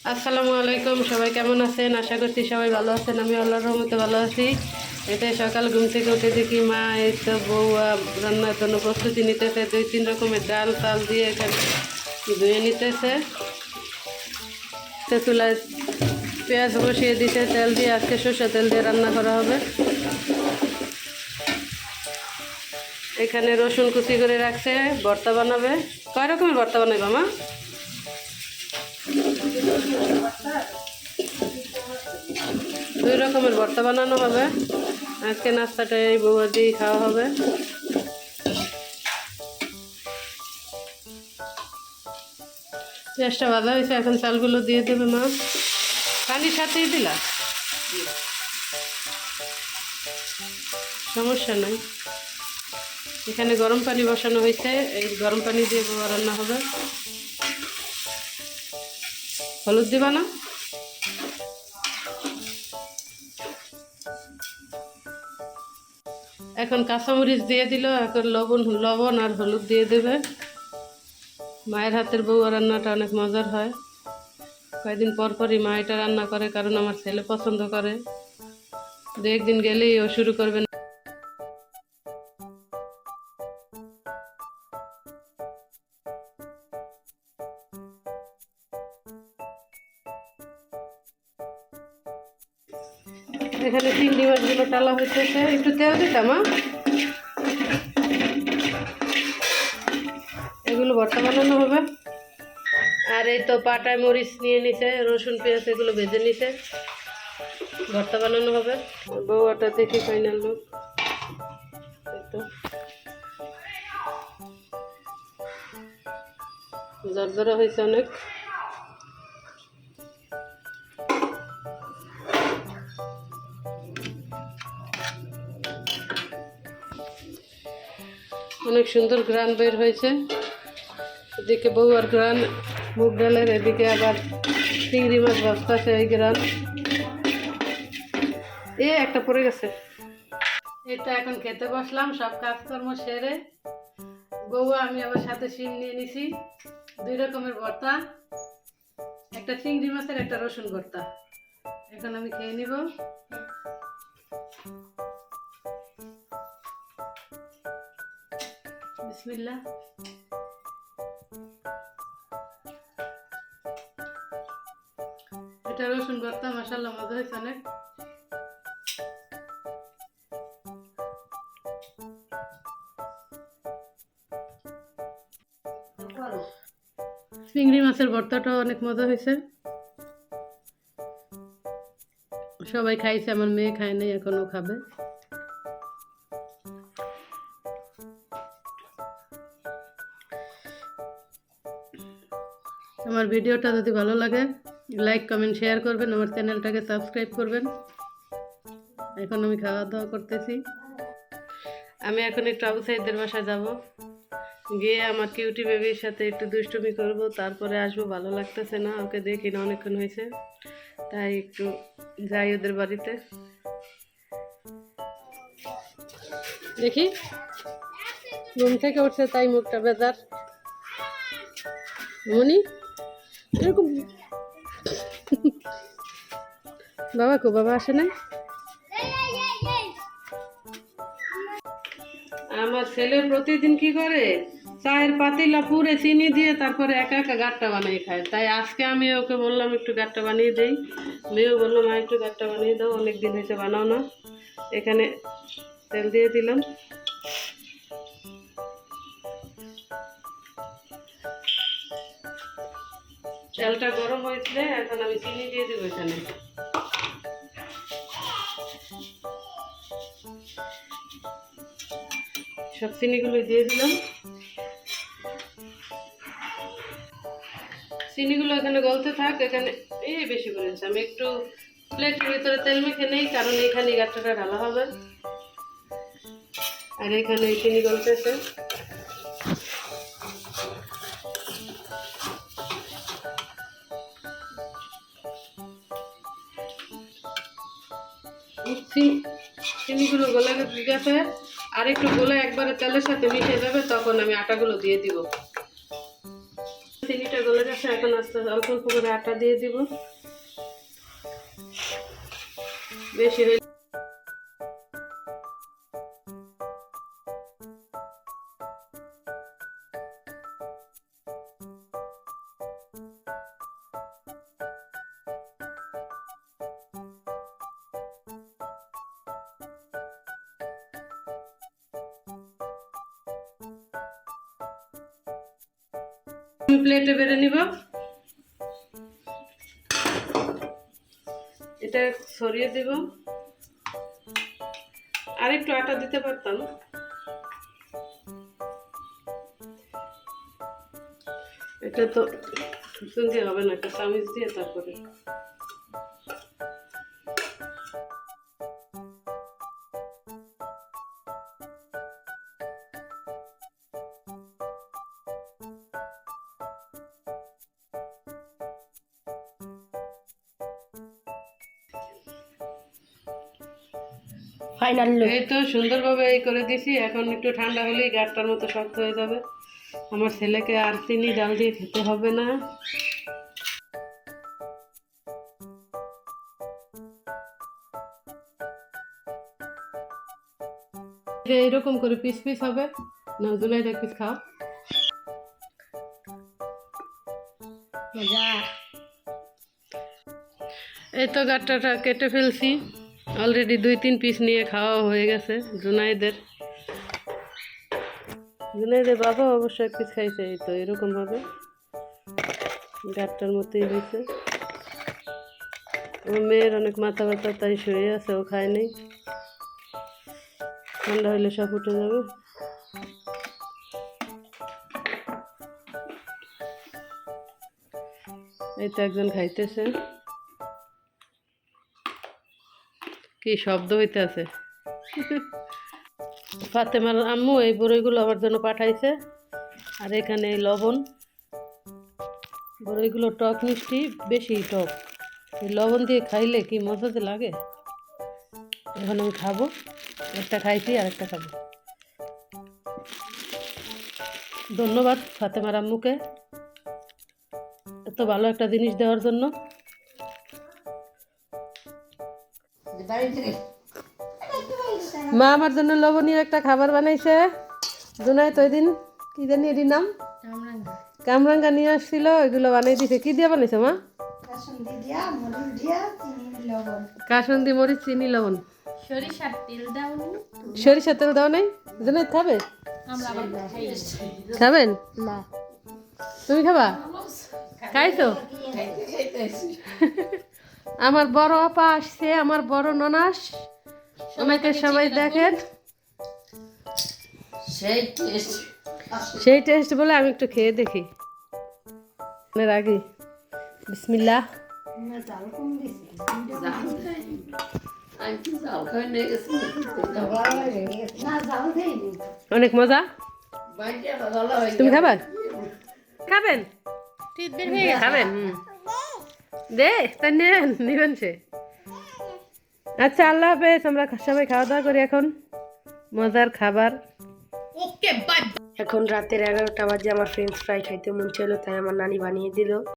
আসসালামু আলাইকুম, সবাই কেমন আছেন? আশা করছি সবাই ভালো আছেন। আমি আল্লাহর রহমতে ভালো আছি। এতে সকাল ঘুম থেকে উঠে দেখি মা, এই তো বউ রান্নার জন্য প্রস্তুতি নিতেছে। দুই, তিন রকমের ডাল তাল দিয়ে এখানে ধুয়ে নিতেছে। তো পেঁয়াজ বসিয়ে দিতে তেল দিয়ে আজকে সর্ষে তেল দিয়ে রান্না করা হবে। এখানে রসুন কুচি করে রাখছে, ভর্তা বানাবে। কয় রকমের ভর্তা বানাবে মা? দুই রকমের ভর্তা বানানো হবে। আজকে নাস্তাটা এই বউয়া দিয়েই খাওয়া হবে। পেঁয়াজটা ভাজা হয়েছে, এখন চালগুলো দিয়ে দেবে মা। পানির সাথেই দিলা? সমস্যা নাই। এখানে গরম পানি বসানো হয়েছে, এই গরম পানি দিয়ে রান্না হবে। হলুদ দিবা না? এখন কাঁচামরিচ দিয়ে দিল, এখন লবণ লবণ আর হলুদ দিয়ে দেবে। মায়ের হাতের বউ রান্নাটা অনেক মজার হয়। কয়েকদিন পর পরই মা এটা রান্না করে, কারণ আমার ছেলে পছন্দ করে। দু একদিন গেলেই ও শুরু করবে এখানে চিংড়ি মাছগুলো টালা হইতেছে একটু তেল দিতাম মা এগুলো ভর্তা বানানো হবে। আর এই তো পাটায় মরিচ নিয়ে নিছে, রসুন, পেঁয়াজ, এগুলো ভেজে নিছে। ভর্তা বানানো হবে। বউয়াটা দেখি ফাইনাল লোক তো। জর্জরা হয়েছে অনেক। অনেক সুন্দর গ্রান বের হয়েছে। এদিকে বউ আর গ্রান, মুগ ডালের এদিকে আবার চিংড়ি মাছ ভাজতেছে এই গ্রান। এ একটা পড়ে গেছে। এটা এখন খেতে বসলাম, সব কাজকর্ম সেরে। বউ, আমি আবার সাথে শিম নিয়ে নিছি, দুই রকমের ভর্তা। একটা চিংড়ি মাছের, একটা রসুন ভর্তা। এখন আমি খেয়ে নিব। বিসমিল্লাহ। এটা রসুন ভর্তা মশাল্লা মজা হয়েছে অনেক। চিংড়ি মাছের ভর্তাটাও অনেক মজা হয়েছে। সবাই খাইছে, আমার মেয়ে খায় নাই, এখনও খাবে। আমার ভিডিওটা যদি ভালো লাগে লাইক কমেন্ট শেয়ার করবেন, আমার চ্যানেলটাকে সাবস্ক্রাইব করবেন। এখন আমি খাওয়া দাওয়া করতেছি। আমি এখন একটু আবু সাইদের বাসায় যাব। গিয়ে আমার কিউটি বেবির সাথে একটু দুষ্টুমি করব, তারপরে আসব, ভালো লাগতেছে না, ওকে দেখি না অনেকক্ষণ হয়েছে। তাই একটু যাই ওদের বাড়িতে। দেখি। ঘুম থেকে উঠছে, তাই মুখটা বেজার। মনি? এরকম। বাবা কো, বাবা আসে না? আমার ছেলে প্রতিদিন কি করে? চায়ের পাতিলা পুরে চিনি দিয়ে তারপরে একা একা গাট্টা বানিয়ে খায়। তাই আজকে আমি ওকে বললাম, একটু গাট্টা বানিয়ে দেই। মেয়েও বলল, মা, একটু গাট্টা বানিয়ে দাও অনেক দিন হয়েছে বানাও না। এখানে তেল দিয়ে দিলাম। তেলটা গরম হয়েছে, এখন আমি চিনি দিয়ে দেবো এখানে। সব চিনিগুলো দিয়ে দিলাম। চিনিগুলো এখানে গলতে থাক, এখানে এই বেশি করেছে আমি একটু প্লেটের ভিতরে তেল মেখে নেই, কারণ এখানে গাছটা ঢালা হবে। আর এখানে চিনি গলতেছে। চিনিগুলো গলে গেছে আর একটু গলে একবারে তেলের সাথে মিশে যাবে তখন আমি আটাগুলো দিয়ে দিব। চিনিটা গলে গেছে এখন আস্তে আস্তে অল্প অল্প করে আটা দিয়ে দিব। বেশি প্লেটে বেড়ে নিব। এটা সরিয়ে দিব। আর একটু আটা দিতে পারতাম। এটা তো, শুনতে হবে না একটা চামিচ দিয়ে তারপরে। ফাইনাল এই তো সুন্দরভাবে এই করে দিছি এখন একটু ঠান্ডা হলেই গাঢ়টার মতো শক্ত হয়ে যাবে। আমার ছেলেকে আর চিনি ডাল দিয়ে খেতে হবে না। এইরকম করে পিস পিস হবে না জুলাই এক পিস খাও। মজা। এই তো গাট্টাটা কেটে ফেলছি। অলরেডি দুই, তিন পিস নিয়ে খাওয়া হয়ে গেছে জুনাইদের। জুনাইদের বাবা অবশ্য এক পিস খাইছে, এই তো এরকম ভাবে গাটটার মতোই হয়েছে আমার মেয়ের অনেক মাথা ব্যথা, তাই শুয়ে আছে, ও খায় নেই। ঠান্ডা হইলে সব উঠে যাবে। এই তো একজন খাইতেছে। কি শব্দ হইতে আছে ফাতেমার আম্মু, এই বড়ইগুলো আমার জন্য পাঠাইছে। আর এখানে এই লবণ। বড়ইগুলো টক মিষ্টি, বেশি টক। এই লবণ দিয়ে খাইলে কি মজাতে লাগে? এখন আমি খাব। একটা খাইছি আর একটা খাব। ধন্যবাদ ফাতেমার আম্মুকে। এত ভালো একটা জিনিস দেওয়ার জন্য। মা আমার জন্য লবণীয় একটা খাবার বানাইছে। জুনাই তো দিন কি জানি এটির নাম? কামরাঙ্গা। নিয়ে আসছিল ওইগুলো বানাই দিছে। কি দিয়ে বানাইছে মা? কাসন্দি মরিচ চিনি লবণ। সরিষার তেল দাও সরিষা তেল দাও নাই? জুনাই খাবে? আমরা আবার খাই। খাবেন? না। তুমি খাবা? খাইছো? আমার বড় আপা আসছে আমার বড় ননাস ওনাকে সবাই দেখেন সেই টেস্ট। বলে আমি একটু খেয়ে দেখি। আগে। বিসমিল্লাহ। অনেক মজা? তুমি খাবার খাবেন? খাবেন। হুম। দে তা নেন নিবেন সে। আচ্ছা আল্লাহ হাফেজ আমরা সবাই খাওয়া দাওয়া করি এখন। মজার খাবার। এখন রাতের এগারোটা বাজে আমার ফ্রেঞ্চ ফ্রাই খাইতে মন ছিল তাই আমার নানি বানিয়ে দিল।